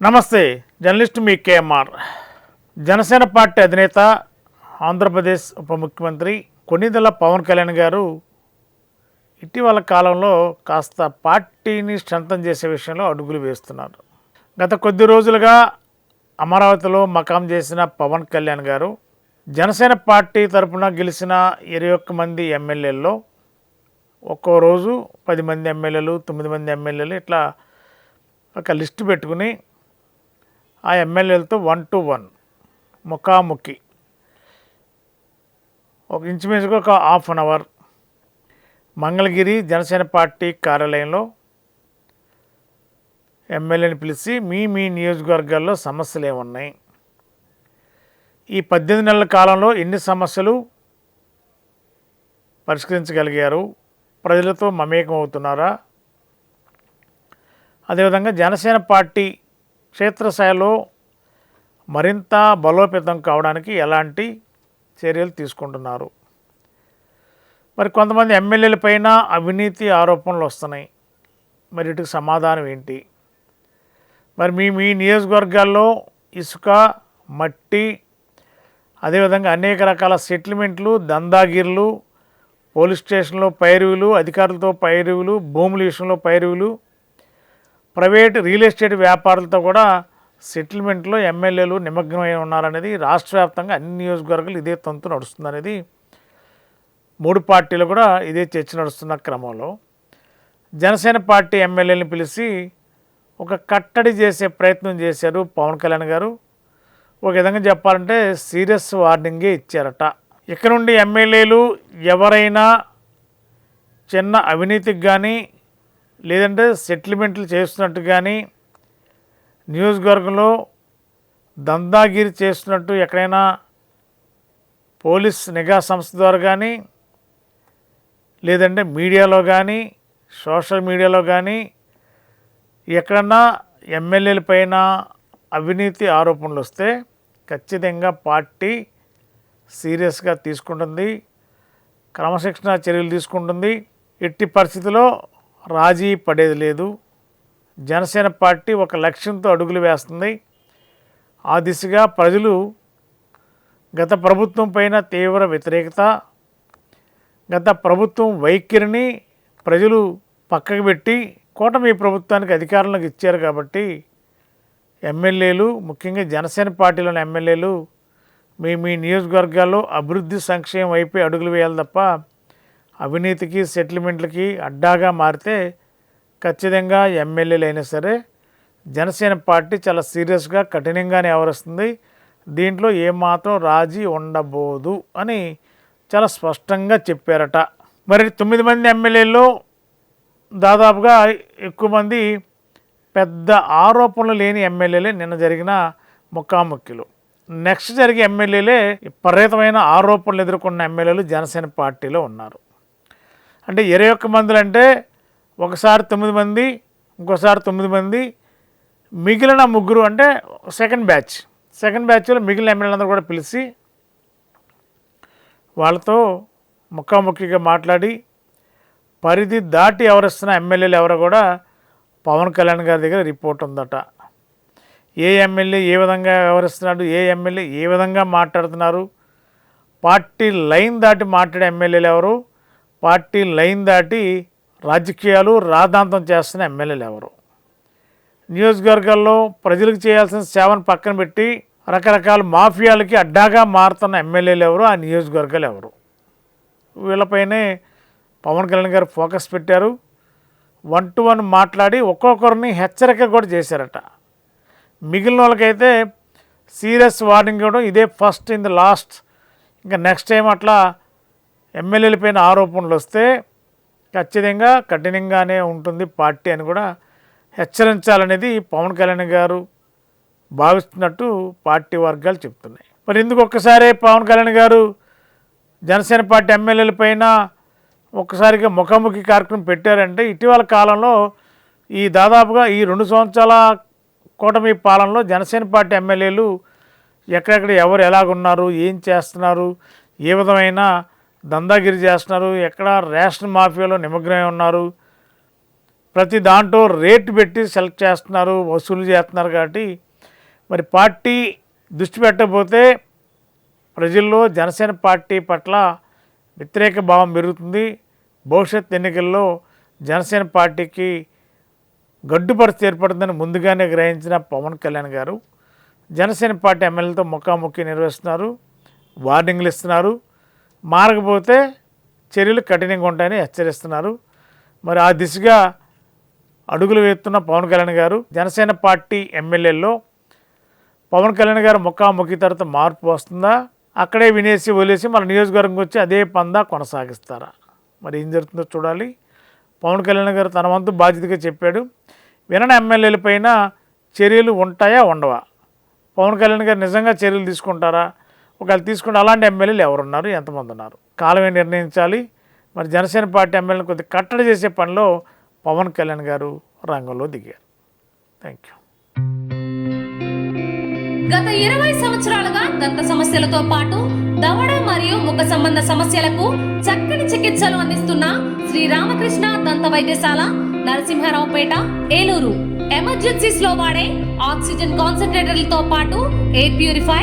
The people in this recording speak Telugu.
నమస్తే జర్నలిస్ట్ మీ కేఎంఆర్. జనసేన పార్టీ అధినేత ఆంధ్రప్రదేశ్ ఉప ముఖ్యమంత్రి కొన్నిదల పవన్ కళ్యాణ్ గారు ఇటీవల కాలంలో కాస్త పార్టీని స్ట్రెంథన్ చేసే విషయంలో అడుగులు వేస్తున్నారు. గత కొద్ది రోజులుగా అమరావతిలో మకాం చేసిన పవన్ కళ్యాణ్ గారు జనసేన పార్టీ తరఫున గెలిచిన ఇరవై ఒక్క మంది ఎమ్మెల్యేల్లో ఒక్కో రోజు పది మంది ఎమ్మెల్యేలు తొమ్మిది మంది ఎమ్మెల్యేలు ఇట్లా ఒక లిస్టు పెట్టుకుని ఆ ఎమ్మెల్యేలతో వన్ టు వన్ ముఖాముఖి. ఒక ఇంచుమించుగా ఒక half an hour Mangalagiri Janasena party కార్యాలయంలో ఎమ్మెల్యేని పిలిచి మీ మీ నియోజకవర్గాల్లో సమస్యలు ఏమున్నాయి? ఈ పద్దెనిమిది నెలల కాలంలో ఎన్ని సమస్యలు పరిష్కరించగలిగారు? ప్రజలతో మమేకం అవుతున్నారా అదేవిధంగా జనసేన పార్టీ క్షేత్రస్థాయిలో మరింత బలోపేతం కావడానికి ఎలాంటి చర్యలు తీసుకుంటున్నారు? మరి కొంతమంది ఎమ్మెల్యేల పైన అవినీతి ఆరోపణలు వస్తున్నాయి. మరి వీటికి సమాధానం ఏంటి? మరి మీ మీ నియోజకవర్గాల్లో ఇసుక మట్టి అదేవిధంగా అనేక రకాల సెటిల్మెంట్లు దందాగిర్లు పోలీస్ స్టేషన్లో పైరువులు అధికారులతో పైరువులు భూముల విషయంలో పైరువులు ప్రైవేట్ రియల్ ఎస్టేట్ వ్యాపారులతో కూడా సెటిల్మెంట్లో ఎమ్మెల్యేలు నిమగ్నమై ఉన్నారనేది రాష్ట్ర వ్యాప్తంగా అన్ని నియోజకవర్గాలు ఇదే తంతు నడుస్తుందనేది మూడు పార్టీలు కూడా ఇదే చర్చ నడుస్తున్న క్రమంలో. జనసేన పార్టీ ఎమ్మెల్యేని పిలిచి ఒక కట్టడి చేసే ప్రయత్నం చేశారు పవన్ కళ్యాణ్ గారు. ఒక విధంగా చెప్పాలంటే సీరియస్ వార్నింగే ఇచ్చారట. ఇక్కడ నుండి ఎమ్మెల్యేలు ఎవరైనా చిన్న అవినీతికి కానీ లేదంటే సెటిల్మెంట్లు చేస్తున్నట్టు కానీ నియోజకవర్గంలో దందాగిరి చేస్తున్నట్టు ఎక్కడైనా పోలీస్ నిఘా సంస్థ ద్వారా కానీ లేదంటే మీడియాలో కానీ సోషల్ మీడియాలో కానీ ఎక్కడన్నా ఎమ్మెల్యేల పైన అవినీతి ఆరోపణలు వస్తే ఖచ్చితంగా పార్టీ సీరియస్గా తీసుకుంటుంది క్రమశిక్షణ చర్యలు తీసుకుంటుంది. ఎట్టి పరిస్థితిలో రాజీ పడేది లేదు. జనసేన పార్టీ ఒక లక్ష్యంతో అడుగులు వేస్తుంది. ఆ దిశగా ప్రజలు గత ప్రభుత్వం పైన తీవ్ర వ్యతిరేకత గత ప్రభుత్వం వైఖరిని ప్రజలు పక్కకు పెట్టి కూటమి ప్రభుత్వానికి అధికారంలోకి ఇచ్చారు కాబట్టి ఎమ్మెల్యేలు ముఖ్యంగా జనసేన పార్టీలోని ఎమ్మెల్యేలు మీ మీ నియోజకవర్గాల్లో అభివృద్ధి సంక్షేమం అయిపోయి అడుగులు వేయాలి తప్ప అవినీతికి సెటిల్మెంట్లకి అడ్డాగా మారితే ఖచ్చితంగా ఎమ్మెల్యేలు అయినా సరే జనసేన పార్టీ చాలా సీరియస్గా కఠినంగానే వ్యవహరిస్తుంది దీంట్లో ఏమాత్రం రాజీ ఉండబోదు అని చాలా స్పష్టంగా చెప్పారట. మరి తొమ్మిది మంది ఎమ్మెల్యేల్లో దాదాపుగా ఎక్కువ మంది పెద్ద ఆరోపణలు లేని ఎమ్మెల్యేలే నిన్న జరిగిన ముఖాముఖిలు. నెక్స్ట్ జరిగే ఎమ్మెల్యేలే విపరీతమైన ఆరోపణలు ఎదుర్కొన్న ఎమ్మెల్యేలు జనసేన పార్టీలో ఉన్నారు. అంటే ఇరవై ఒక్క మందులు అంటే ఒకసారి తొమ్మిది మంది ఇంకోసారి తొమ్మిది మంది. మిగిలిన ముగ్గురు అంటే సెకండ్ బ్యాచ్ సెకండ్ బ్యాచ్లో మిగిలిన ఎమ్మెల్యేలందరూ కూడా పిలిచి వాళ్ళతో ముఖాముఖిగా మాట్లాడి పరిధి దాటి ఎవరిస్తున్న ఎమ్మెల్యేలు ఎవరో కూడా పవన్ కళ్యాణ్ గారి దగ్గర రిపోర్ట్ ఉందట. ఏ ఎమ్మెల్యే ఏ విధంగా వ్యవహరిస్తున్నాడు ఏ ఎమ్మెల్యే ఏ విధంగా మాట్లాడుతున్నారు పార్టీ లైన్ దాటి మాట్లాడే ఎమ్మెల్యేలు ఎవరు పార్టీ లైన్ దాటి రాజకీయాలు రాద్ధాంతం చేస్తున్న ఎమ్మెల్యేలు ఎవరు? నియోజకవర్గాల్లో ప్రజలకు చేయాల్సిన సేవను పక్కన పెట్టి రకరకాల మాఫియాలకి అడ్డాగా మారుతున్న ఎమ్మెల్యేలు ఎవరు? ఆ నియోజకవర్గాలు ఎవరు? వీళ్ళపైనే పవన్ కళ్యాణ్ గారు ఫోకస్ పెట్టారు. వన్ టు వన్ మాట్లాడి ఒక్కొక్కరిని హెచ్చరిక కూడా చేశారట. మిగిలిన వాళ్ళకైతే సీరియస్ వార్నింగ్ ఇవ్వడం ఇదే ఫస్ట్ ఇన్ ది లాస్ట్. ఇంకా నెక్స్ట్ టైం అట్లా ఎమ్మెల్యేల పైన ఆరోపణలు వస్తే ఖచ్చితంగా కఠినంగానే ఉంటుంది పార్టీ అని కూడా హెచ్చరించాలనేది పవన్ కళ్యాణ్ గారు భావిస్తున్నట్టు పార్టీ వర్గాలు చెప్తున్నాయి. మరి ఎందుకు ఒక్కసారి పవన్ కళ్యాణ్ గారు జనసేన పార్టీ ఎమ్మెల్యేల పైన ఒక్కసారిగా ముఖాముఖి కార్యక్రమం పెట్టారంటే ఇటీవల కాలంలో ఈ దాదాపుగా ఈ రెండు సంవత్సరాల కూటమి పాలనలో జనసేన పార్టీ ఎమ్మెల్యేలు ఎక్కడెక్కడ ఎవరు ఎలాగున్నారు ఏం చేస్తున్నారు ఏ విధమైన దందాగిరి చేస్తున్నారు. ఎక్కడ రేషన్ మాఫియాలో నిమగ్నమై ఉన్నారు. ప్రతి దాంట్లో రేటు పెట్టి సెలెక్ట్ చేస్తున్నారు వసూలు చేస్తున్నారు కాబట్టి. మరి పార్టీ దృష్టి పెట్టకపోతే ప్రజల్లో జనసేన పార్టీ పట్ల వ్యతిరేక భావం పెరుగుతుంది. భవిష్యత్ ఎన్నికల్లో జనసేన పార్టీకి గడ్డు పరిస్థితి ఏర్పడుతుందని ముందుగానే గ్రహించిన పవన్ కళ్యాణ్ గారు జనసేన పార్టీ ఎమ్మెల్యేలతో ముఖాముఖి నిర్వహిస్తున్నారు. వార్నింగ్లు ఇస్తున్నారు. మారకపోతే చర్యలు కఠినంగా ఉంటాయని హెచ్చరిస్తున్నారు. మరి ఆ దిశగా అడుగులు వేస్తున్న పవన్ కళ్యాణ్ గారు జనసేన పార్టీ ఎమ్మెల్యేల్లో పవన్ కళ్యాణ్ గారు ముఖాముఖి తర్వాత మార్పు వస్తుందా? అక్కడే వినేసి వదిలేసి మన నియోజకవర్గంకి వచ్చి అదే పందా కొనసాగిస్తారా? మరి ఏం జరుగుతుందో చూడాలి. పవన్ కళ్యాణ్ గారు తన వంతు బాధ్యతగా చెప్పాడు. వినని ఎమ్మెల్యేల పైన చర్యలు ఉంటాయా ఉండవా? పవన్ కళ్యాణ్ గారు నిజంగా చర్యలు తీసుకుంటారా? ఒకవేళ తీసుకుంటే అలాంటి ఎమ్మెల్యేలు ఎవరున్నారు? ఎంతమంది ఉన్నారు? కాలమే నిర్ణయించాలి. మరి జనసేన పార్టీ ఎమ్మెల్యేని కొద్దిగా కట్టడి చేసే పనిలో పవన్ కళ్యాణ్ గారు రంగంలో దిగారు. థ్యాంక్ యూ గత ఇరవై సంవత్సరాలుగా దంత సమస్యలతో పాటు దవడ మరియు ముఖ సంబంధ సమస్యలకు చక్కని చికిత్సలు అందిస్తున్న శ్రీ రామకృష్ణ దంత వైద్యశాల నరసింహారావుపేట ఏలూరు. ఎమర్జెన్సీస్లో వాడే ఆక్సిజన్ కాన్సన్ట్రేటర్లతో పాటు air purify